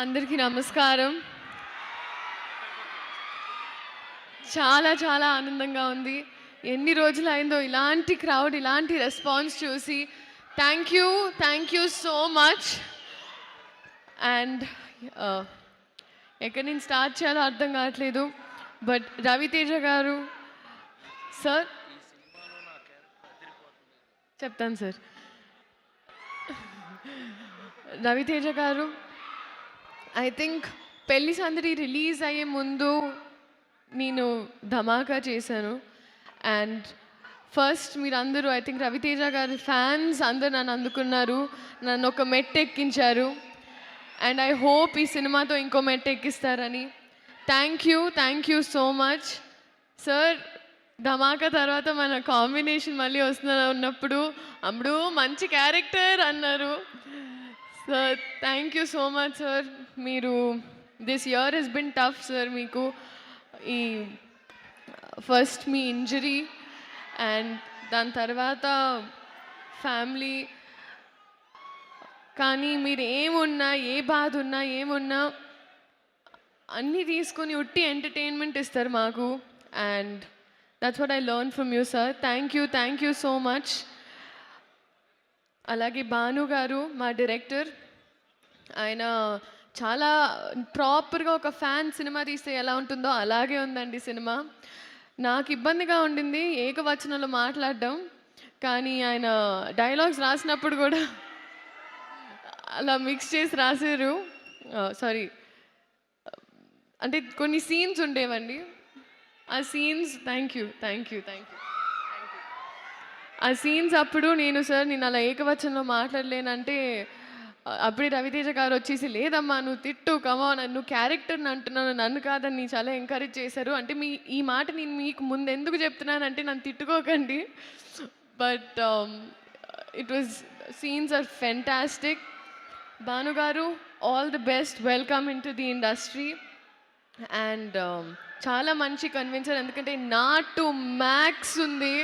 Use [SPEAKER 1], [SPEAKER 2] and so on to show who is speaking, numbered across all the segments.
[SPEAKER 1] అందరికీ నమస్కారం. చాలా చాలా ఆనందంగా ఉంది. ఎన్ని రోజులు అయిందో ఇలాంటి క్రౌడ్ ఇలాంటి రెస్పాన్స్ చూసి thank you thank you so much. And ఎక్కడ ఎక్కడి నుంచి స్టార్ట్ చేయాలో అర్థం కావట్లేదు. బట్ రవితేజ గారు సార్? చెప్తాను సార్. రవితేజ గారు ఐ థింక్ పెళ్ళి సందడి రిలీజ్ అయ్యే ముందు నేను ధమాకా చేశాను. అండ్ ఫస్ట్ మీరందరూ ఐ థింక్ రవితేజ గారి ఫ్యాన్స్ అందరు నన్ను అందుకున్నారు. నన్ను ఒక మెట్ ఎక్కించారు అండ్ ఐ హోప్ ఈ సినిమాతో ఇంకో మెట్ ఎక్కిస్తారని thank you thank you so much sir Dhamaka తర్వాత మన కాంబినేషన్ మళ్ళీ వస్తున్న ఉన్నప్పుడు అప్పుడు మంచి క్యారెక్టర్ అన్నారు. Sir thank you so much sir మీరు this year has been tough sir మీకు. ఈ ఫస్ట్ మీ ఇంజరీ అండ్ దాని తర్వాత ఫ్యామిలీ కానీ మీరు ఏమున్నా ఏ బాధ ఉన్నా ఏమున్నా అన్నీ తీసుకొని ఉట్టి ఎంటర్టైన్మెంట్ ఇస్తారు మాకు. And that's what I learn from you sir thank you thank you so much అలాగే భాను గారు మా డైరెక్టర్ ఆయన చాలా ప్రాపర్గా ఒక ఫ్యాన్ సినిమా తీస్తే ఎలా ఉంటుందో అలాగే ఉందండి సినిమా. నాకు ఇబ్బందిగా ఉండింది ఏకవచనంలో మాట్లాడడం కానీ ఆయన డైలాగ్స్ రాసినప్పుడు కూడా అలా మిక్స్ చేసి రాశారు. సారీ. అంటే కొన్ని సీన్స్ ఉండేవండి. ఆ scenes thank you thank you thank you ఆ సీన్స్ అప్పుడు నేను సార్ నేను అలా ఏకవచనంలో మాట్లాడలేనంటే అప్పుడే రవితేజ గారు వచ్చేసి లేదమ్మా నువ్వు తిట్టు కమా నన్ను క్యారెక్టర్ని అంటున్నాను నన్ను కాదని నీ చాలా ఎంకరేజ్ చేశారు. అంటే మీ ఈ మాట నేను మీకు ముందు ఎందుకు చెప్తున్నానంటే నన్ను తిట్టుకోకండి. But it was scenes are fantastic భానుగారు all the best welcome in to the industry and చాలా మంచి కన్విన్సర్ ఎందుకంటే నా టు మ్యాక్స్ ఉంది.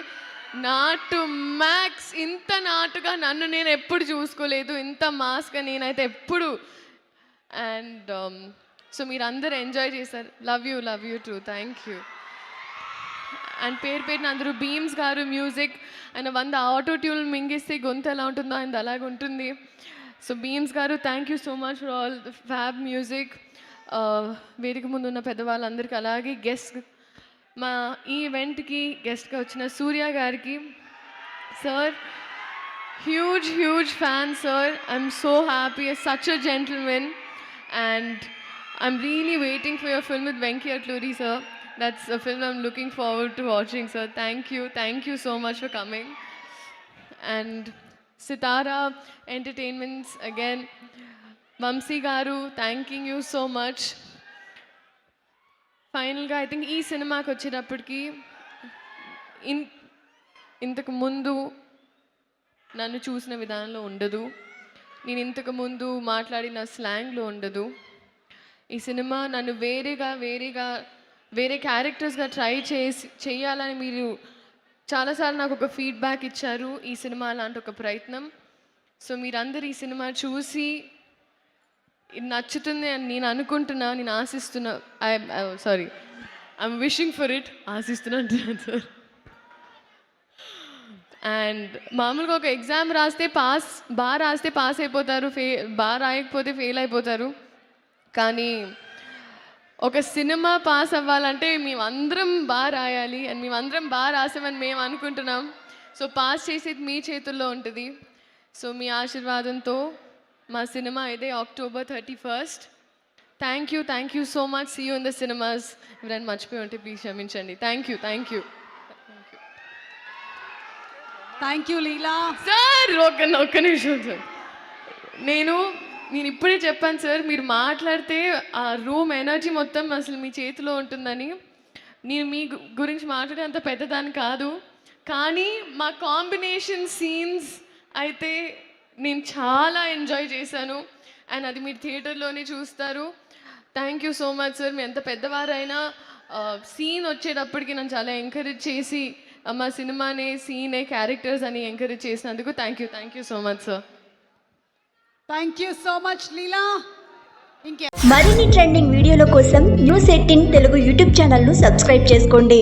[SPEAKER 1] నాటు మ్యాక్స్. ఇంత నాటుగా నన్ను నేను ఎప్పుడు చూసుకోలేదు. ఇంత మాస్గా నేనైతే ఎప్పుడు. అండ్ um, సో మీరు అందరు ఎంజాయ్ చేశారు. Love you love you too thank you. And పేరు పేరున అందరూ బీమ్స్ గారు మ్యూజిక్. ఆయన వంద ఆటో ట్యూన్ మింగిస్తే గొంతు ఎలా ఉంటుందో ఆయన అలాగే ఉంటుంది. సో బీమ్స్ గారు thank you so much for all fab music. Uh, వేదిక ముందు ఉన్న పెద్దవాళ్ళందరికీ అలాగే గెస్ట్ మా ఈ ఈవెంట్కి గెస్ట్గా వచ్చిన సూర్య గారికి sir huge huge fan sir I'm so happy such a gentlemen and I'm really waiting for your film with Venki Atluri, sir. That's a film I'm looking forward to watching, sir. Thank you. Thank you so much for coming. And Sitara Entertainments, again, Vamsi Garu, thanking you so much. ఫైనల్గా I think ఈ సినిమాకి వచ్చేటప్పటికి in ఇంతకు ముందు నన్ను చూసిన విధానంలో ఉండదు. నేను ఇంతకు ముందు మాట్లాడిన స్లాంగ్లో ఉండదు. ఈ సినిమా నన్ను వేరేగా వేరేగా వేరే క్యారెక్టర్స్గా ట్రై చేసి చేయాలని మీరు చాలాసార్లు నాకు ఒక ఫీడ్బ్యాక్ ఇచ్చారు ఈ సినిమా లాంటి ఒక ప్రయత్నం. సో మీరందరూ ఈ సినిమా చూసి ఇది నచ్చుతుంది అని నేను అనుకుంటున్నా నేను ఆశిస్తున్నా. I sorry I'm wishing for it ఆశిస్తున్నా అంటున్నాను సార్ అండ్ మామూలుగా ఒక ఎగ్జామ్ రాస్తే పాస్ బాగా రాస్తే పాస్ అయిపోతారు ఫే బాగా రాయకపోతే ఫెయిల్ అయిపోతారు. కానీ ఒక సినిమా పాస్ అవ్వాలంటే మేమందరం బాగా రాయాలి అండ్ మేమందరం బాగా రాసామని మేము అనుకుంటున్నాం. సో పాస్ చేసేది మీ చేతుల్లో ఉంటుంది. సో మీ ఆశీర్వాదంతో మా సినిమా అయితే October thirty first thank you thank you so much see you in the cinemas ఎవరైనా మర్చిపోయి ఉంటే ప్లీజ్ క్షమించండి. Thank you thank you
[SPEAKER 2] thank you Leela
[SPEAKER 1] sir ఒక్క ఒక్క నిమిషం సార్ నేను నేను ఇప్పుడే చెప్పాను సార్ మీరు మాట్లాడితే ఆ రూమ్ ఎనర్జీ మొత్తం అసలు మీ చేతిలో ఉంటుందని. నేను మీ గురించి మాట్లాడే అంత పెద్దదాన్ని కాదు. కానీ మా కాంబినేషన్ సీన్స్ అయితే నేను చాలా ఎంజాయ్ చేశాను. అండ్ అది మీరు థియేటర్లోనే చూస్తారు. Thank you so much sir మీ ఎంత పెద్దవారైనా సీన్ వచ్చేటప్పటికి నన్ను చాలా ఎంకరేజ్ చేసి మా సినిమానే సీనే క్యారెక్టర్స్ అని ఎంకరేజ్ చేసినందుకు thank you thank you so much sir
[SPEAKER 2] thank you so much Leela ఇంకే
[SPEAKER 3] మరిన్ని ట్రెండింగ్ వీడియోల కోసం న్యూస్ ఎయిటీన్ తెలుగు యూట్యూబ్ ఛానల్ను సబ్స్క్రైబ్ చేసుకోండి.